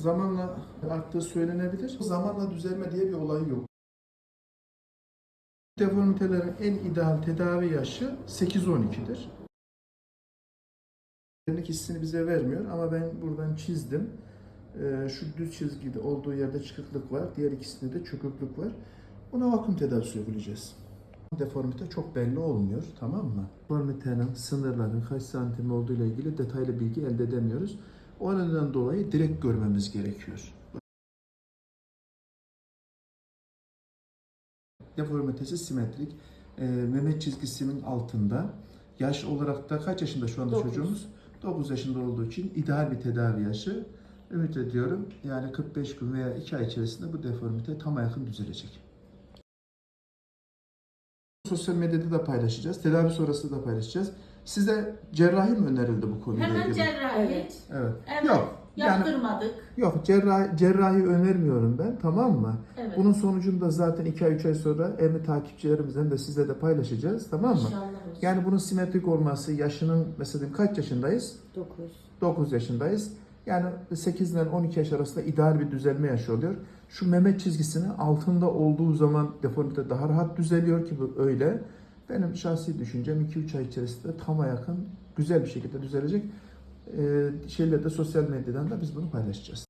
zamanla arttığı söylenebilir. Zamanla düzelme diye bir olay yok. Deformitelerin en ideal tedavi yaşı 8-12'dir. Derinlik hissini bize vermiyor ama ben buradan çizdim. Ee, şu düz çizgide olduğu yerde çıkıklık var. Diğer ikisinde de çöküklük var. Buna vakum tedavisi uygulayacağız. Deformite çok belli olmuyor, tamam mı? Deformitenin sınırları kaç santim olduğu ile ilgili detaylı bilgi elde edemiyoruz. O nedenden dolayı direkt görmemiz gerekiyor. Deformitesi simetrik. Ee, meme çizgisinin altında. Yaş olarak da kaç yaşında şu anda Dokuz. çocuğumuz? 9 yaşında olduğu için ideal bir tedavi yaşı. Ümit ediyorum yani 45 gün veya 2 ay içerisinde bu deformite tam yakın düzelecek. Sosyal medyada da paylaşacağız. Tedavi sonrası da paylaşacağız. Size cerrahi mi önerildi bu konuyla Hemen ilgili? cerrahi. Evet. Evet. Evet. Yok. Yani Yaptırmadık. yok cerrahi, cerrahi önermiyorum ben tamam mı? Evet. Bunun sonucunu da zaten 2 ay 3 ay sonra evli takipçilerimizden de sizle de paylaşacağız tamam mı? İnşallah olsun. Yani bunun simetrik olması yaşının mesela kaç yaşındayız? 9. 9 yaşındayız. Yani 8 ile 12 yaş arasında ideal bir düzelme yaşı oluyor. Şu meme çizgisinin altında olduğu zaman deformite daha rahat düzeliyor ki bu öyle. Benim şahsi düşüncem 2-3 ay içerisinde tama yakın güzel bir şekilde düzelecek. Ee, şeyle de sosyal medyadan da biz bunu paylaşacağız.